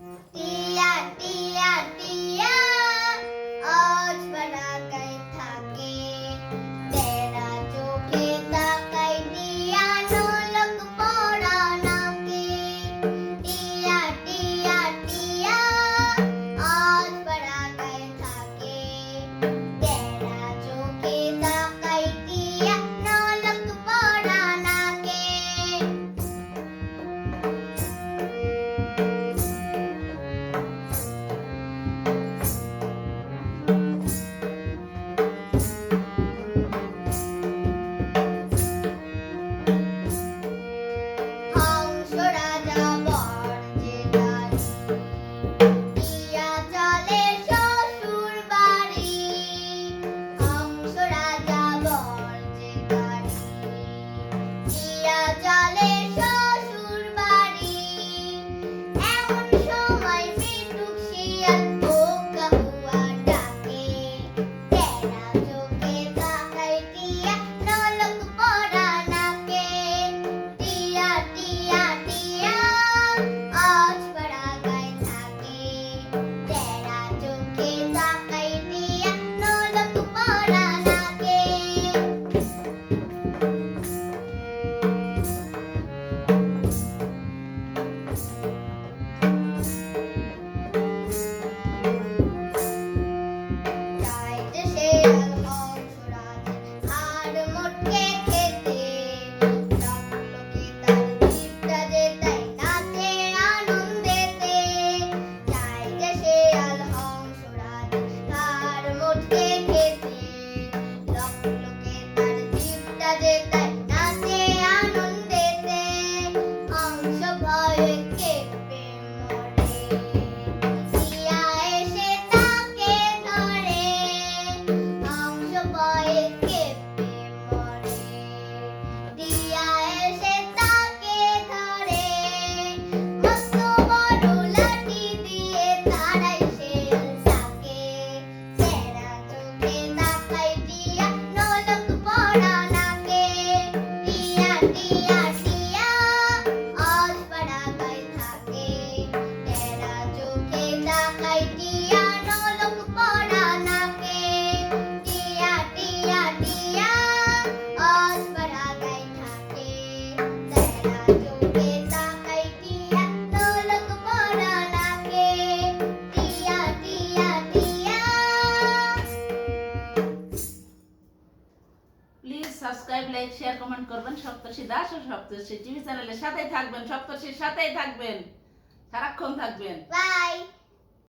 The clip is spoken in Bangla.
Yeah. cara. Subscribe like share comment করবেন। সপ্তর্ষি দাস ও সপ্তর্ষি টিভি চ্যানেলের সাথেই থাকবেন। সপ্তর্ষির সাথেই থাকবেন। সারাক্ষণ থাকবেন। বাই